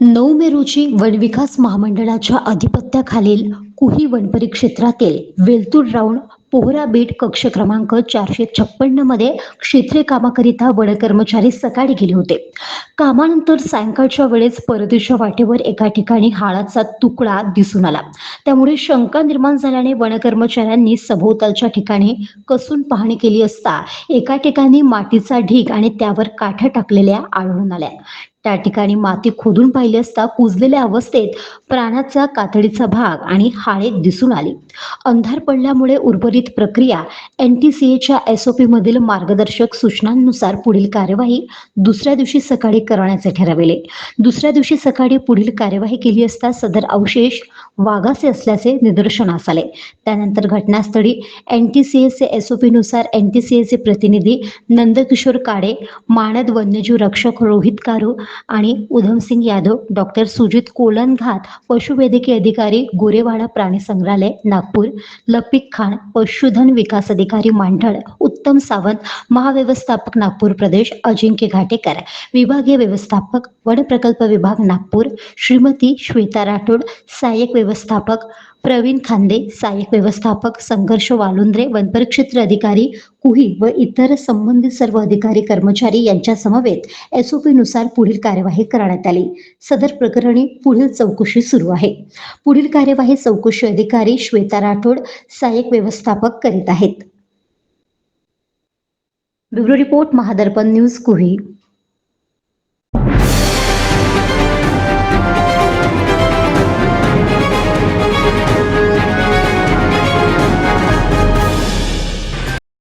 नऊ मे रोजी वनविकास महामंडळाच्या अधिपत्याखालील कुही वनपरी क्षेत्रातील वेलतूर राऊंड पोहरा बीट कक्ष क्रमांक चारशे छप्पन्नमध्ये क्षेत्रीय कामाकरिता वन कर्मचारी सकाळी गेले होते. कामानंतर सायंकाळच्या वेळेस परदेशा वाटेवर एका ठिकाणी हाळाचा तुकडा दिसून आला. त्यामुळे शंका निर्माण झाल्याने वन कर्मचाऱ्यांनी सभोवतालच्या ठिकाणी कसून पाहणी केली असता एका ठिकाणी मातीचा ढीग आणि त्यावर काठ्या टाकलेल्या आढळून आल्या. त्या ठिकाणी माती खोदून पाहिली असता कुजलेल्या अवस्थेत प्राण्याचा कातडीचा भाग आणि हाळे दिसून आली. अंधार पडल्यामुळे उर्वरित प्रक्रिया एनटीसीएच्या एसओपी एस ओ मधील मार्गदर्शक सूचनांनुसार पुढील कार्यवाही दुसऱ्या दिवशी सकाळी करण्याचे ठरविले. दुसऱ्या दिवशी सकाळी पुढील कार्यवाही केली असता सदर अवशेष वाघाचे असल्याचे निदर्शनास आले. त्यानंतर घटनास्थळी एनटीसीएचे एसओपी एस ओ पी नुसार एनटीसीएचे प्रतिनिधी नंदकिशोर काडे मानद वन्यजीव रक्षक रोहित कारू आणि उधमसिंग यादव डॉक्टर सुजित कोलनघात पशुवैद्यकीय अधिकारी गोरेवाडा प्राणी संग्रहालय नागपूर लपिक खान पशुधन विकास अधिकारी मांढळ उत्तम सावंत महाव्यवस्थापक नागपूर प्रदेश अजिंक्य घाटेकर. विभागीय व्यवस्थापक वन प्रकल्प विभाग नागपूर. श्रीमती श्वेता राठोड सहाय्यक व्यवस्थापक. प्रवीण खांदे सहाय्यक व्यवस्थापक. संघर्ष वालुंद्रे वनपरिक्षेत्र अधिकारी. कुही व इतर संबंधित सर्व अधिकारी कर्मचारी यांच्या समवेत एसनुसार पुढील कार्यवाही करण्यात आली. सदर प्रकरणी पुढील चौकशी सुरू आहे. पुढील कार्यवाही चौकशी अधिकारी श्वेता राठोड सहाय्यक व्यवस्थापक करीत आहेत. Bureau report Mahadarpan news Kuhi.